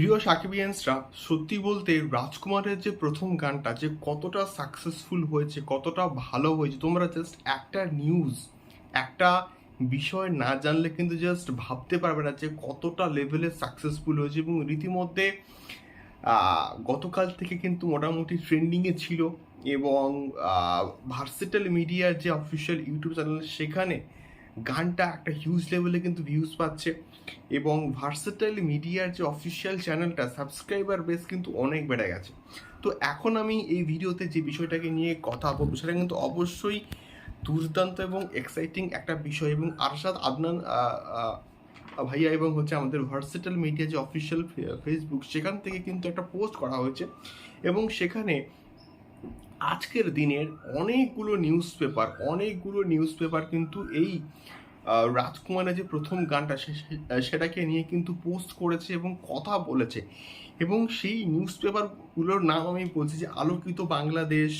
প্রিয় সাকিবিয়ান্সরা সত্যি বলতে রাজকুমারের যে প্রথম গানটা, যে কতটা সাকসেসফুল হয়েছে, কতটা ভালো হয়েছে, তোমরা জাস্ট একটা নিউজ একটা বিষয় না জানলে কিন্তু জাস্ট ভাবতে পারবে না যে কতটা লেভেলে সাকসেসফুল হয়েছে এবং রীতিমধ্যে গতকাল থেকে কিন্তু মোটামুটি ট্রেন্ডিংয়ে ছিল এবং ভার্সেটাল মিডিয়ার যে অফিসিয়াল ইউটিউব চ্যানেল সেখানে গানটা একটা হিউজ লেভেলে কিন্তু ভিউজ পাচ্ছে এবং ভার্সেটাইল মিডিয়ার যে অফিসিয়াল চ্যানেলটা সাবস্ক্রাইবার বেস কিন্তু অনেক বেড়ে গেছে। তো এখন আমি এই ভিডিওতে যে বিষয়টাকে নিয়ে কথা বলব, সেটা কিন্তু অবশ্যই দুর্দান্ত এবং এক্সাইটিং একটা বিষয় এবং আরশাদ আদনান ভাইয়া এবং হচ্ছে আমাদের ভার্সেটাল মিডিয়া যে অফিসিয়াল ফেসবুক সেখান থেকে কিন্তু একটা পোস্ট করা হয়েছে এবং সেখানে আজকের দিনের অনেকগুলো নিউজ পেপার অনেকগুলো নিউজ পেপার কিন্তু এই রাজকুমারের যে প্রথম গানটা সেটাকে নিয়ে কিন্তু পোস্ট করেছে এবং কথা বলেছে। এবং সেই নিউজ পেপারগুলোর নাম আমি বলছি যে আলোকিত বাংলাদেশ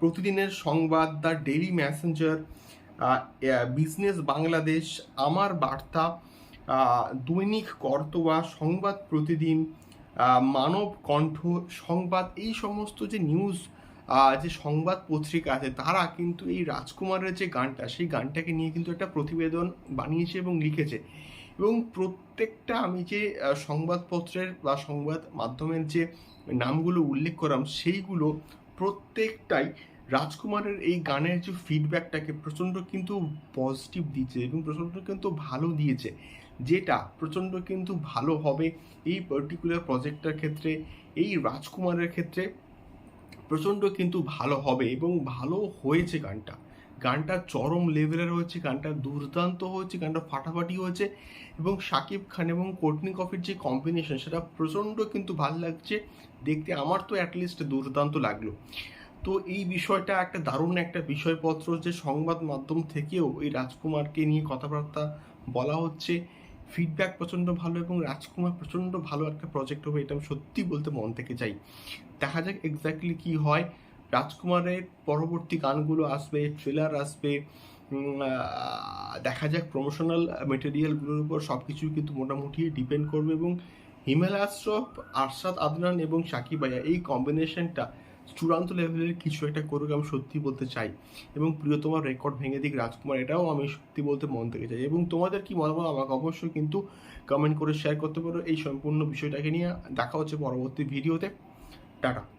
প্রতিদিনের সংবাদ, the daily messenger business Bangladesh, Amar Barta দৈনিক কর্তবা সংবাদ প্রতিদিন মানব কণ্ঠ সংবাদ, এই সমস্ত যে নিউজ যে সংবাদ পত্রিকা আছে, তারা কিন্তু এই রাজকুমারের যে গানটা, সেই গানটাকে নিয়ে কিন্তু একটা প্রতিবেদন বানিয়েছে এবং লিখেছে। এবং প্রত্যেকটা আমি যে সংবাদপত্রের বা সংবাদ মাধ্যমের যে নামগুলো উল্লেখ করলাম সেইগুলো প্রত্যেকটাই রাজকুমারের এই গানের যে ফিডব্যাকটাকে প্রচণ্ড কিন্তু পজিটিভ দিয়েছে এবং প্রচণ্ড কিন্তু ভালো দিয়েছে। যেটা প্রচণ্ড কিন্তু ভালো হবে এই পার্টিকুলার প্রজেক্টটার ক্ষেত্রে, এই রাজকুমারের ক্ষেত্রে প্রচণ্ড কিন্তু ভালো হবে এবং ভালো হয়েছে গানটা। গানটা চরম লেভেলের হয়েছে, গানটা দুর্দান্ত হয়েছে, গানটা ফাটাফাটি হয়েছে এবং শাকিব খান এবং কোটনি কফির যে কম্বিনেশন সেটা প্রচণ্ড কিন্তু ভালো লাগছে। দেখতে আমার তো অ্যাটলিস্ট দুর্দান্ত লাগল। তো এই বিষয়টা একটা দারুণ একটা বিষয়পত্র যে সংবাদ মাধ্যম থেকেও এই রাজকুমারকে নিয়ে কথাবার্তা বলা হচ্ছে। ফিডব্যাক প্রচণ্ড ভালো এবং রাজকুমার প্রচণ্ড ভালো একটা প্রজেক্ট হবে এটা আমি সত্যি বলতে মন থেকে চাই। দেখা যাক এক্স্যাক্টলি কি হয়। রাজকুমারের পরবর্তী গানগুলো আসবে ট্রেলার আসবে দেখা যাক প্রমোশনাল মেটেরিয়ালগুলোর উপর সব কিছুই কিন্তু মোটামুটি ডিপেন্ড করবে এবং হিমালয় শ্রফ আরশাদ আদনান এবং সাকিব ভাইয়া এই কম্বিনেশনটা চূড়ান্ত লেভেলের কিছু একটা করুক আমি সত্যি বলতে চাই। এবং প্রিয় তোমার রেকর্ড ভেঙে দিক রাজকুমার, এটাও আমি সত্যি বলতে মন থেকে চাই। এবং তোমাদের কি মনে মতামত আমাকে অবশ্যই কিন্তু কমেন্ট করে শেয়ার করতে পারো। এই সম্পূর্ণ বিষয়টাকে নিয়ে দেখা হচ্ছে পরবর্তী ভিডিওতে টাটা।